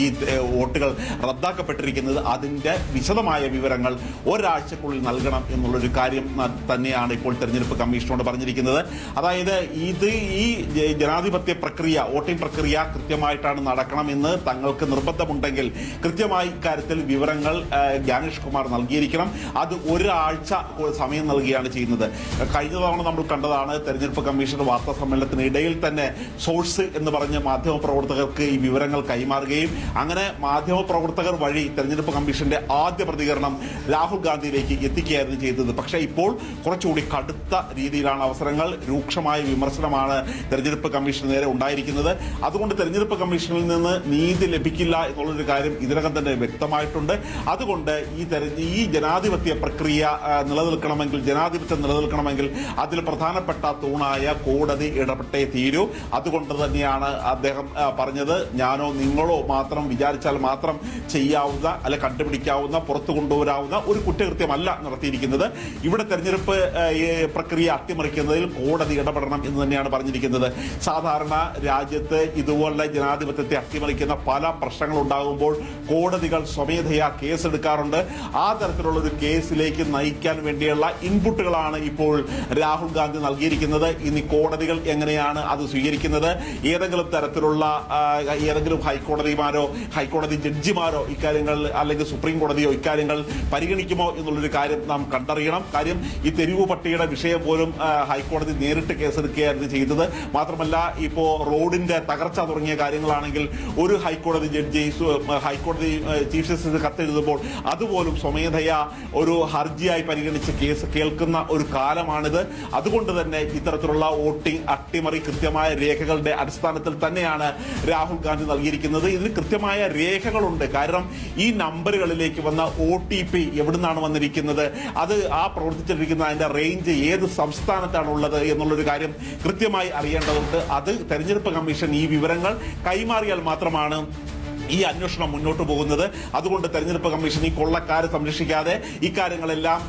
ഈ വോട്ടുകൾ റദ്ദാക്കപ്പെട്ടിരിക്കുന്നത് അതിന്റെ വിശദമായ വിവരങ്ങൾ ഒരാഴ്ചക്കുള്ളിൽ നൽകണം എന്നുള്ളൊരു കാര്യം തന്നെയാണ് ഇപ്പോൾ തെരഞ്ഞെടുപ്പ് കമ്മീഷനോട് പറഞ്ഞിരിക്കുന്നത്. അതായത് ഇത് ഈ ജനാധിപത്യ പ്രക്രിയ വോട്ടിംഗ് പ്രക്രിയ കൃത്യമായിട്ടാണ് നടക്കണമെന്ന് തങ്ങൾക്ക് നിർബന്ധമുണ്ടെങ്കിൽ കൃത്യമായി ഇക്കാര്യത്തിൽ വിവരങ്ങൾ ജ്ഞാനേഷ് കുമാർ നൽകിയിരിക്കണം. അത് ഒരാഴ്ച സമയം നൽകുകയാണ് ചെയ്യുന്നത്. കഴിഞ്ഞ തവണ നമ്മൾ കണ്ടതാണ് തെരഞ്ഞെടുപ്പ് കമ്മീഷൻ വാർത്താ സമ്മേളനത്തിനിടയിൽ തന്നെ സോഴ്സ് എന്ന് പറഞ്ഞ് മാധ്യമപ്രവർത്തകർക്ക് ഈ വിവരങ്ങൾ കൈമാറുകയും അങ്ങനെ മാധ്യമ പ്രവർത്തകർ വഴി തെരഞ്ഞെടുപ്പ് കമ്മീഷന്റെ ആദ്യ പ്രതികരണം രാഹുൽ ഗാന്ധിയിലേക്ക് എത്തിക്കുകയായിരുന്നു ചെയ്തത്. പക്ഷേ ഇപ്പോൾ കുറച്ചുകൂടി കടുത്ത രീതിയിലാണ് അവസരങ്ങൾ. രൂക്ഷമായ വിമർശനമാണ് തെരഞ്ഞെടുപ്പ് കമ്മീഷന് നേരെ ഉണ്ടായിരിക്കുന്നത്. അതുകൊണ്ട് തെരഞ്ഞെടുപ്പ് കമ്മീഷനിൽ നിന്ന് നീതി ലഭിക്കില്ല എന്നുള്ളൊരു കാര്യം ഇതിനകം തന്നെ വ്യക്തമായിട്ടുണ്ട്. അതുകൊണ്ട് ഈ ഈ ജനാധിപത്യ പ്രക്രിയ നിലനിൽക്കണമെങ്കിൽ ജനാധിപത്യം നിലനിൽക്കണമെങ്കിൽ അതിൽ പ്രധാനപ്പെട്ട തൂണായ കോടതി ഇടപെട്ടേ തീരൂ. അതുകൊണ്ട് തന്നെയാണ് അദ്ദേഹം പറഞ്ഞത്. ഞാനോ നിങ്ങളോ മാത്രം വിചാരിച്ചാൽ മാത്രം ചെയ്യാവുന്ന അല്ലെ കണ്ടുപിടിക്കാവുന്ന പുറത്തു കൊണ്ടുവരാവുന്ന ഒരു കുറ്റകൃത്യമല്ല നടത്തിയിരിക്കുന്നത്. ഇവിടെ തെരഞ്ഞെടുപ്പ് പ്രക്രിയ അട്ടിമറിക്കുന്നതിൽ കോടതി ഇടപെടണം എന്ന് തന്നെയാണ് പറഞ്ഞിരിക്കുന്നത്. സാധാരണ രാജ്യത്ത് ഇതുപോലെ ജനാധിപത്യത്തെ അട്ടിമറിക്കുന്ന പല പ്രശ്നങ്ങൾ ഉണ്ടാകുമ്പോൾ കോടതികൾ സ്വമേധയാ കേസെടുക്കാറുണ്ട്. ആ തരത്തിലുള്ള ഒരു കേസിലേക്ക് നയിക്കാൻ വേണ്ടിയുള്ള ഇൻപുട്ടുകളാണ് ഇപ്പോൾ രാഹുൽ ഗാന്ധി നൽകിയിരിക്കുന്നത്. ഇനി കോടതികൾ എങ്ങനെയാണ് അത് സ്വീകരിക്കുന്നത്? ഏതെങ്കിലും തരത്തിലുള്ള ഏതെങ്കിലും ഏതെങ്കിലും ഹൈക്കോടതിമാരോ ഹൈക്കോടതി ജഡ്ജിമാരോ ഇക്കാര്യങ്ങൾ അല്ലെങ്കിൽ സുപ്രീം കോടതിയോ ഇക്കാര്യങ്ങൾ പരിഗണിക്കുമോ എന്നുള്ളൊരു കാര്യം നാം കണ്ടറിയണം. കാര്യം ഈ തെരുവു പട്ടിയുടെ വിഷയം പോലും ഹൈക്കോടതി നേരിട്ട് കേസെടുക്കുകയായിരുന്നു ചെയ്തത്. മാത്രമല്ല ഇപ്പോൾ റോഡിന്റെ തകർച്ച തുടങ്ങിയ കാര്യങ്ങളാണെങ്കിൽ ഒരു ഹൈക്കോടതി ജഡ്ജി ഹൈക്കോടതി ചീഫ് ജസ്റ്റിസ് കത്തെഴുതുമ്പോൾ അതുപോലും സ്വമേധയാ ഒരു ഹർജിയായി പരിഗണിച്ച് കേസ് കേൾക്കുന്ന ഒരു കാലമാണിത്. അതുകൊണ്ട് തന്നെ ഇത്തരത്തിലുള്ള വോട്ടിംഗ് അട്ടിമറി കൃത്യമായ രേഖകളുടെ അടിസ്ഥാനത്തിൽ തന്നെയാണ് രാഹുൽ ഗാന്ധി നൽകിയിരിക്കുന്നത്. ഇതിന് കൃത്യമായ രേഖകളുണ്ട്. കാരണം ഈ നമ്പറുകളിലേക്ക് വന്ന ഒ ടി പി എവിടുന്നാണ് വന്നിരിക്കുന്നത്? അത് ആ പ്രവർത്തിച്ചിരിക്കുന്ന അതിന്റെ റേഞ്ച് ഏത് സംസ്ഥാനത്താണ് ഉള്ളത് എന്നുള്ളൊരു കാര്യം കൃത്യമായി അറിയേണ്ടതുണ്ട്. അത് തെരഞ്ഞെടുപ്പ് കമ്മീഷൻ ഈ വിവരങ്ങൾ കൈമാറിയാൽ മാത്രമാണ് ഈ അന്വേഷണം മുന്നോട്ട് പോകുന്നത്. അതുകൊണ്ട് തെരഞ്ഞെടുപ്പ് കമ്മീഷൻ ഈ കൊള്ളക്കാരെ സംരക്ഷിക്കാതെ ഇക്കാര്യങ്ങളെല്ലാം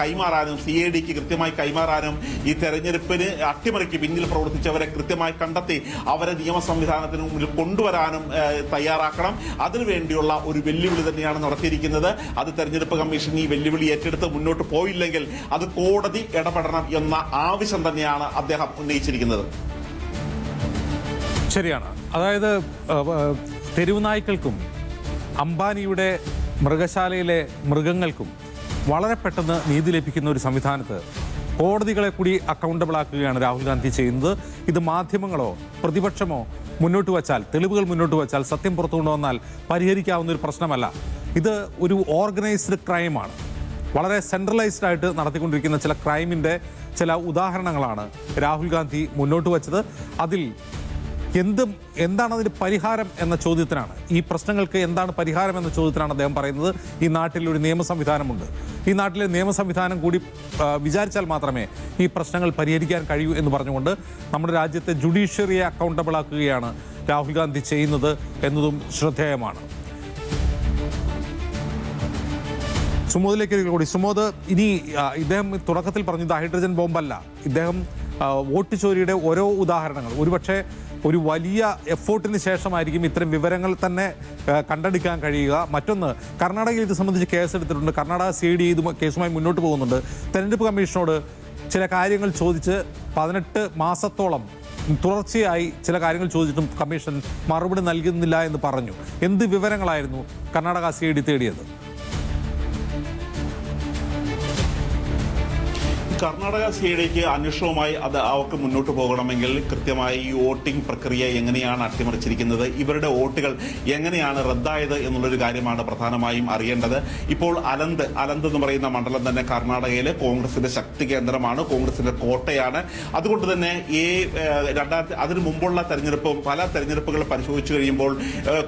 കൈമാറാനും സി എ ഡിക്ക് കൃത്യമായി കൈമാറാനും ഈ തെരഞ്ഞെടുപ്പിന് അട്ടിമറിക്ക് പിന്നിൽ പ്രവർത്തിച്ചവരെ കൃത്യമായി കണ്ടെത്തി അവരെ നിയമ സംവിധാനത്തിന് മുന്നിൽ കൊണ്ടുവരാനും തയ്യാറാക്കണം. അതിനുവേണ്ടിയുള്ള ഒരു വെല്ലുവിളി തന്നെയാണ് നടത്തിയിരിക്കുന്നത്. അത് തെരഞ്ഞെടുപ്പ് കമ്മീഷൻ ഈ വെല്ലുവിളി ഏറ്റെടുത്ത് മുന്നോട്ട് പോയില്ലെങ്കിൽ അത് കോടതി ഇടപെടണം എന്ന ആവശ്യം തന്നെയാണ് അദ്ദേഹം ഉന്നയിച്ചിരിക്കുന്നത്. ശരിയാണ്. അതായത് തെരുവുനായ്ക്കൾക്കും അംബാനിയുടെ മൃഗശാലയിലെ മൃഗങ്ങൾക്കും വളരെ പെട്ടെന്ന് നീതി ലഭിക്കുന്ന ഒരു സംവിധാനത്ത് കോടതികളെ കൂടി അക്കൗണ്ടബിൾ ആക്കുകയാണ് രാഹുൽ ഗാന്ധി ചെയ്യുന്നത്. ഇത് മാധ്യമങ്ങളോ പ്രതിപക്ഷമോ മുന്നോട്ട് വച്ചാൽ തെളിവുകൾ മുന്നോട്ട് വച്ചാൽ സത്യം പുറത്തു കൊണ്ടുവന്നാൽ പരിഹരിക്കാവുന്ന ഒരു പ്രശ്നമല്ല. ഇത് ഒരു ഓർഗനൈസ്ഡ് ക്രൈമാണ് വളരെ സെൻട്രലൈസ്ഡ് ആയിട്ട് നടത്തിക്കൊണ്ടിരിക്കുന്ന ചില ക്രൈമിന്റെ ചില ഉദാഹരണങ്ങളാണ് രാഹുൽ ഗാന്ധി മുന്നോട്ട് വച്ചത്. അതിൽ എന്തും എന്താണ് അതിന് പരിഹാരം എന്ന ചോദ്യത്തിനാണ്. ഈ പ്രശ്നങ്ങൾക്ക് എന്താണ് പരിഹാരം എന്ന ചോദ്യത്തിനാണ് അദ്ദേഹം പറയുന്നത്. ഈ നാട്ടിൽ ഒരു നിയമ സംവിധാനമുണ്ട്. ഈ നാട്ടിലെ നിയമ സംവിധാനം കൂടി വിചാരിച്ചാൽ മാത്രമേ ഈ പ്രശ്നങ്ങൾ പരിഹരിക്കാൻ കഴിയൂ എന്ന് പറഞ്ഞുകൊണ്ട് നമ്മുടെ രാജ്യത്തെ ജുഡീഷ്യറിയെ അക്കൗണ്ടബിൾ ആക്കുകയാണ് രാഹുൽ ഗാന്ധി ചെയ്യുന്നത് എന്നതും ശ്രദ്ധേയമാണ്. സുമോദിലേക്ക് കൂടി. സുമോദ് ഇനി ഇദ്ദേഹം തുടക്കത്തിൽ പറഞ്ഞത് ഹൈഡ്രജൻ ബോംബല്ല. ഇദ്ദേഹം വോട്ട് ചോരിയുടെ ഓരോ ഉദാഹരണങ്ങൾ. ഒരുപക്ഷെ ഒരു വലിയ എഫേർട്ടിന് ശേഷമായിരിക്കും ഇത്തരം വിവരങ്ങൾ തന്നെ കണ്ടെടുക്കാൻ കഴിയുക. മറ്റൊന്ന് കർണാടകയിൽ ഇത് സംബന്ധിച്ച് കേസ് എടുത്തിട്ടുണ്ട് കർണാടക സി ഡി ഇത് കേസുമായി മുന്നോട്ട് പോകുന്നുണ്ട്. തെരഞ്ഞെടുപ്പ് കമ്മീഷനോട് ചില കാര്യങ്ങൾ ചോദിച്ച് പതിനെട്ട് മാസത്തോളം തുടർച്ചയായി ചില കാര്യങ്ങൾ ചോദിച്ചിട്ടും കമ്മീഷൻ മറുപടി നൽകുന്നില്ല എന്ന് പറഞ്ഞു. എന്ത് വിവരങ്ങളായിരുന്നു കർണാടക സി ഡി തേടിയത്? കർണാടക സിഐഡിക്ക് അന്വേഷണവുമായി അത് അവർക്ക് മുന്നോട്ട് പോകണമെങ്കിൽ കൃത്യമായി ഈ വോട്ടിംഗ് പ്രക്രിയ എങ്ങനെയാണ് അട്ടിമറിച്ചിരിക്കുന്നത് ഇവരുടെ വോട്ടുകൾ എങ്ങനെയാണ് റദ്ദായത് എന്നുള്ളൊരു കാര്യമാണ് പ്രധാനമായും അറിയേണ്ടത്. ഇപ്പോൾ അലന്ത് അലന്ത് എന്ന് പറയുന്ന മണ്ഡലം തന്നെ കർണാടകയിലെ കോൺഗ്രസിന്റെ ശക്തി കേന്ദ്രമാണ് കോൺഗ്രസിന്റെ കോട്ടയാണ്. അതുകൊണ്ട് തന്നെ ഈ രണ്ടായിരത്തി അതിനു മുമ്പുള്ള തെരഞ്ഞെടുപ്പും പല തെരഞ്ഞെടുപ്പുകൾ പരിശോധിച്ചു കഴിയുമ്പോൾ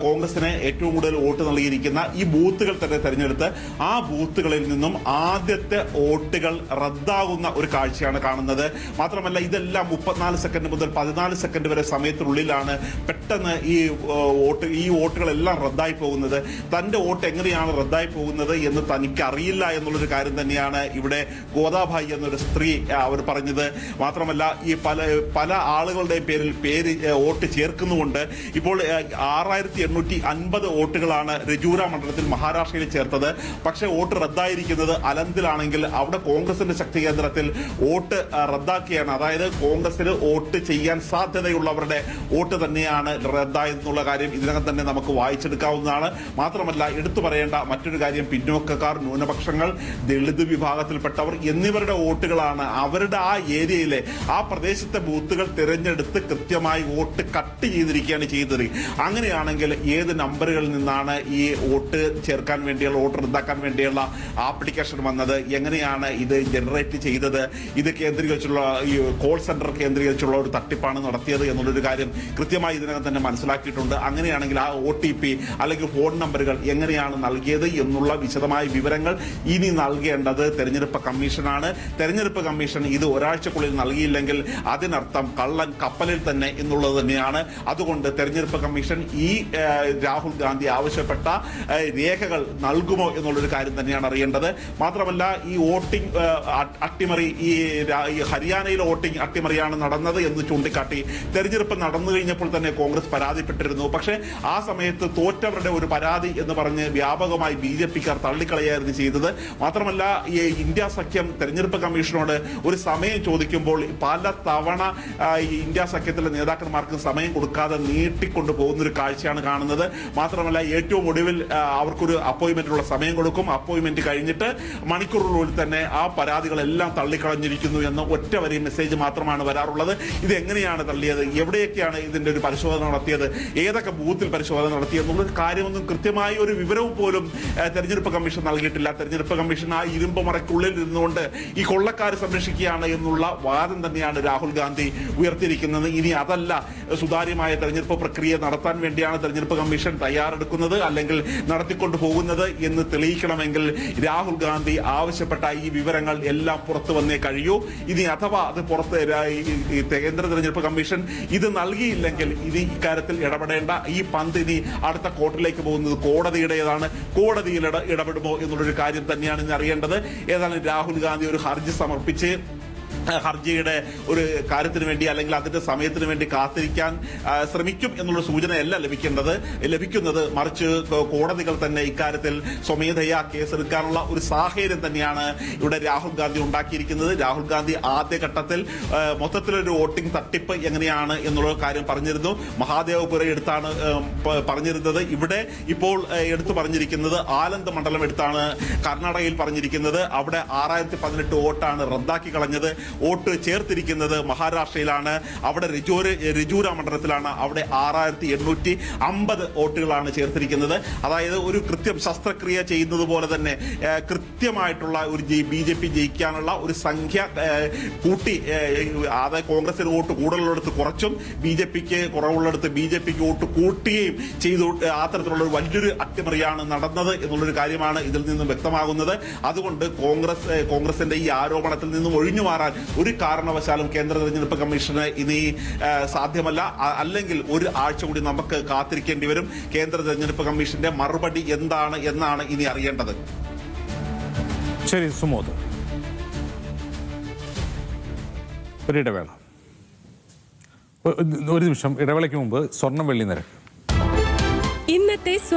കോൺഗ്രസിന് ഏറ്റവും കൂടുതൽ വോട്ട് നൽകിയിരിക്കുന്ന ഈ ബൂത്തുകൾ തന്നെ തെരഞ്ഞെടുത്ത് ആ ബൂത്തുകളിൽ നിന്നും ആദ്യത്തെ വോട്ടുകൾ റദ്ദാകുന്ന മനസ്സിലാകുന്ന ഒരു കാഴ്ചയാണ് കാണുന്നത്. മാത്രമല്ല ഇതെല്ലാം മുപ്പത്തിനാല് സെക്കൻഡ് മുതൽ പതിനാല് സെക്കൻഡ് വരെ സമയത്തിനുള്ളിലാണ് പെട്ടെന്ന് ഈ വോട്ട് ഈ വോട്ടുകളെല്ലാം റദ്ദായി പോകുന്നത്. തന്റെ വോട്ട് എങ്ങനെയാണ് റദ്ദായി പോകുന്നത് എന്ന് തനിക്ക് അറിയില്ല എന്നുള്ളൊരു കാര്യം തന്നെയാണ് ഇവിടെ ഗോദാഭായി എന്നൊരു സ്ത്രീ അവർ പറഞ്ഞത്. മാത്രമല്ല ഈ പല പല ആളുകളുടെ പേരിൽ പേര് വോട്ട് ചേർക്കുന്നുമുണ്ട്. ഇപ്പോൾ ആറായിരത്തി എണ്ണൂറ്റി അൻപത് വോട്ടുകളാണ് രജൂര മണ്ഡലത്തിൽ മഹാരാഷ്ട്രയിൽ ചേർത്തത്. പക്ഷേ വോട്ട് റദ്ദായിരിക്കുന്നത് അലന്തിലാണെങ്കിൽ അവിടെ കോൺഗ്രസിന്റെ ശക്തി കേന്ദ്രത്തിൽ വോട്ട് റദ്ദാക്കിയാണ്. അതായത് കോൺഗ്രസിന് വോട്ട് ചെയ്യാൻ സാധ്യതയുള്ളവരുടെ വോട്ട് തന്നെയാണ് റദ്ദായെന്നുള്ള കാര്യം ഇതിനകം തന്നെ നമുക്ക് വായിച്ചെടുക്കാവുന്നതാണ്. മാത്രമല്ല എടുത്തു പറയേണ്ട മറ്റൊരു കാര്യം പിന്നോക്കക്കാർ ന്യൂനപക്ഷങ്ങൾ ദളിത് വിഭാഗത്തിൽപ്പെട്ടവർ എന്നിവരുടെ വോട്ടുകളാണ് അവരുടെ ആ ഏരിയയിലെ ആ പ്രദേശത്തെ ബൂത്തുകൾ തിരഞ്ഞെടുത്ത് കൃത്യമായി വോട്ട് കട്ട് ചെയ്തിരിക്കുകയാണ് ചെയ്തത്. അങ്ങനെയാണെങ്കിൽ ഏത് നമ്പറുകളിൽ നിന്നാണ് ഈ വോട്ട് ചേർക്കാൻ വേണ്ടിയുള്ള വോട്ട് റദ്ദാക്കാൻ വേണ്ടിയുള്ള ആപ്ലിക്കേഷൻ വന്നത്? എങ്ങനെയാണ് ഇത് ജനറേറ്റ് ചെയ്തത്? ഇത് കേന്ദ്രീകരിച്ചുള്ള ഈ കോൾ സെന്റർ കേന്ദ്രീകരിച്ചുള്ള ഒരു തട്ടിപ്പാണ് നടത്തിയത് എന്നുള്ളൊരു കാര്യം കൃത്യമായി ഇതിനകം തന്നെ മനസ്സിലാക്കിയിട്ടുണ്ട്. അങ്ങനെയാണെങ്കിൽ ആ ഒ ടി പി അല്ലെങ്കിൽ ഫോൺ നമ്പറുകൾ എങ്ങനെയാണ് നൽകിയത് എന്നുള്ള വിശദമായ വിവരങ്ങൾ ഇനി നൽകേണ്ടത് തെരഞ്ഞെടുപ്പ് കമ്മീഷനാണ്. തെരഞ്ഞെടുപ്പ് കമ്മീഷൻ ഇത് ഒരാഴ്ചക്കുള്ളിൽ നൽകിയില്ലെങ്കിൽ അതിനർത്ഥം കള്ളൻ കപ്പലിൽ തന്നെ എന്നുള്ളത് തന്നെയാണ്. അതുകൊണ്ട് തെരഞ്ഞെടുപ്പ് കമ്മീഷൻ ഈ രാഹുൽ ഗാന്ധി ആവശ്യപ്പെട്ട രേഖകൾ നൽകുമോ എന്നുള്ളൊരു കാര്യം തന്നെയാണ് അറിയേണ്ടത്. മാത്രമല്ല ഈ വോട്ടിംഗ് ഏഹ്, അ- അട്ടിമറി ഈ ഹരിയാനയിലെ വോട്ടിംഗ് അട്ടിമറിയാണ് നടന്നത് എന്ന് ചൂണ്ടിക്കാട്ടി തെരഞ്ഞെടുപ്പ് നടന്നു കഴിഞ്ഞപ്പോൾ തന്നെ കോൺഗ്രസ് പരാതിപ്പെട്ടിരുന്നു. പക്ഷെ ആ സമയത്ത് തോറ്റവരുടെ ഒരു പരാതി എന്ന് പറഞ്ഞ് വ്യാപകമായി ബി ജെ പിക്കാർ തള്ളിക്കളയായിരുന്നു ചെയ്തത്. മാത്രമല്ല ഈ ഇന്ത്യ സഖ്യം തെരഞ്ഞെടുപ്പ് കമ്മീഷനോട് ഒരു സമയം ചോദിക്കുമ്പോൾ പല തവണ ഈ ഇന്ത്യ സഖ്യത്തിലെ നേതാക്കന്മാർക്ക് സമയം കൊടുക്കാതെ നീട്ടിക്കൊണ്ടു പോകുന്ന ഒരു കാഴ്ചയാണ് കാണുന്നത്. മാത്രമല്ല ഏറ്റവും ഒടുവിൽ അവർക്കൊരു അപ്പോയിന്റ്മെന്റിനുള്ള സമയം കൊടുക്കും. അപ്പോയിന്റ്മെന്റ് കഴിഞ്ഞിട്ട് മണിക്കൂറുകളിൽ തന്നെ ആ പരാതികളെല്ലാം തള്ളിക്കളഞ്ഞിരിക്കുന്നു എന്ന ഒറ്റ വരി മെസ്സേജ് മാത്രമാണ് വരാറുള്ളത്. ഇത് എങ്ങനെയാണ് തള്ളിയത്? എവിടെയൊക്കെയാണ് ഇതിന്റെ ഒരു പരിശോധന നടത്തിയത്? ഏതൊക്കെ ബൂത്തിൽ പരിശോധന നടത്തി എന്നുള്ളൊരു കാര്യമൊന്നും കൃത്യമായ ഒരു വിവരവും പോലും തെരഞ്ഞെടുപ്പ് കമ്മീഷൻ നൽകിയിട്ടില്ല. തെരഞ്ഞെടുപ്പ് കമ്മീഷൻ ആ ഇരുമ്പ് മറയ്ക്കുള്ളിൽ ഇരുന്നുകൊണ്ട് ഈ കൊള്ളക്കാർ സംരക്ഷിക്കുകയാണ് എന്നുള്ള വാദം തന്നെയാണ് രാഹുൽ ഗാന്ധി ഉയർത്തിയിരിക്കുന്നത്. ഇനി അതല്ല സുതാര്യമായ തെരഞ്ഞെടുപ്പ് പ്രക്രിയ നടത്താൻ വേണ്ടിയാണ് തെരഞ്ഞെടുപ്പ് കമ്മീഷൻ തയ്യാറെടുക്കുന്നത് അല്ലെങ്കിൽ നടത്തിക്കൊണ്ടു പോകുന്നത് എന്ന് തെളിയിക്കണമെങ്കിൽ രാഹുൽ ഗാന്ധി ആവശ്യപ്പെട്ട ഈ വിവരങ്ങൾ എല്ലാം പുറത്തു വന്നേ കഴിയൂ. ഇനി അഥവാ അത് പുറത്ത് കേന്ദ്ര തെരഞ്ഞെടുപ്പ് കമ്മീഷൻ ഇത് നൽകിയില്ലെങ്കിൽ ഇനി ഇക്കാര്യത്തിൽ ഇടപെടേണ്ട. ഈ പന്ത് ഇനി അടുത്ത കോർട്ടിലേക്ക് പോകുന്നത് കോടതിയുടേതാണ്. കോടതിയിൽ ഇട- ഇടപെടുമോ എന്നുള്ളൊരു കാര്യം തന്നെയാണ് ഇനി അറിയേണ്ടത്. ഏതായാലും രാഹുൽ ഗാന്ധി ഒരു ഹർജി സമർപ്പിച്ച് ഹർജിയുടെ ഒരു കാര്യത്തിന് വേണ്ടി അല്ലെങ്കിൽ അതിന്റെ സമയത്തിന് വേണ്ടി കാത്തിരിക്കാൻ ശ്രമിക്കും എന്നുള്ള സൂചനയല്ല ലഭിക്കേണ്ടത്. ലഭിക്കുന്നത് മറിച്ച് കോടതികൾ തന്നെ ഇക്കാര്യത്തിൽ സ്വമേധയാ കേസെടുക്കാനുള്ള ഒരു സാഹചര്യം തന്നെയാണ് ഇവിടെ രാഹുൽ ഗാന്ധി ഉണ്ടാക്കിയിരിക്കുന്നത്. രാഹുൽ ഗാന്ധി ആദ്യഘട്ടത്തിൽ മൊത്തത്തിലൊരു വോട്ടിംഗ് തട്ടിപ്പ് എങ്ങനെയാണ് എന്നുള്ള കാര്യം പറഞ്ഞിരുന്നു. മഹാദേവപുര എടുത്താണ് പറഞ്ഞിരുന്നത്. ഇവിടെ ഇപ്പോൾ എടുത്തു പറഞ്ഞിരിക്കുന്നത് ആലന്ദ് മണ്ഡലം എടുത്താണ് കർണാടകയിൽ പറഞ്ഞിരിക്കുന്നത്. അവിടെ ആറായിരത്തി പതിനെട്ട് വോട്ടാണ് റദ്ദാക്കി കളഞ്ഞത്. വോട്ട് ചേർത്തിരിക്കുന്നത് മഹാരാഷ്ട്രയിലാണ്. അവിടെ രജൂര് രജൂര മണ്ഡലത്തിലാണ്. അവിടെ ആറായിരത്തി എണ്ണൂറ്റി അമ്പത് വോട്ടുകളാണ് ചേർത്തിരിക്കുന്നത്. അതായത് ഒരു കൃത്യം ശസ്ത്രക്രിയ ചെയ്യുന്നത് പോലെ തന്നെ കൃത്യമായിട്ടുള്ള ഒരു ബി ജെ പി ജയിക്കാനുള്ള ഒരു സംഖ്യ കൂട്ടി അതായത് കോൺഗ്രസിന് വോട്ട് കൂടുതലുള്ളിടത്ത് കുറച്ചും ബി ജെ പിക്ക് കുറവുള്ളിടത്ത് ബി ജെ പിക്ക് വോട്ട് കൂട്ടുകയും ചെയ്തു ആ തരത്തിലുള്ള ഒരു വലിയൊരു അട്ടിമറിയാണ് നടന്നത് എന്നുള്ളൊരു കാര്യമാണ് ഇതിൽ നിന്നും വ്യക്തമാകുന്നത്. അതുകൊണ്ട് കോൺഗ്രസ് കോൺഗ്രസിന്റെ ഈ ആരോപണത്തിൽ നിന്നും ഒഴിഞ്ഞു മാറാൻ ഒരു കാരണവശാലും കേന്ദ്ര തെരഞ്ഞെടുപ്പ് കമ്മീഷന് ഇനി സാധ്യമല്ല. അല്ലെങ്കിൽ ഒരു ആഴ്ച കൂടി നമുക്ക് കാത്തിരിക്കേണ്ടി വരും. കേന്ദ്ര തെരഞ്ഞെടുപ്പ് കമ്മീഷന്റെ മറുപടി എന്താണ് എന്നാണ് ഇനി അറിയേണ്ടത്. ശരി സുമോദ്. ഒരു ഇടവേള. ഒരു നിമിഷം. ഇടവേളയ്ക്ക് മുമ്പ് സ്വർണം വെള്ളി നിരക്ക്. ഇന്നത്തെ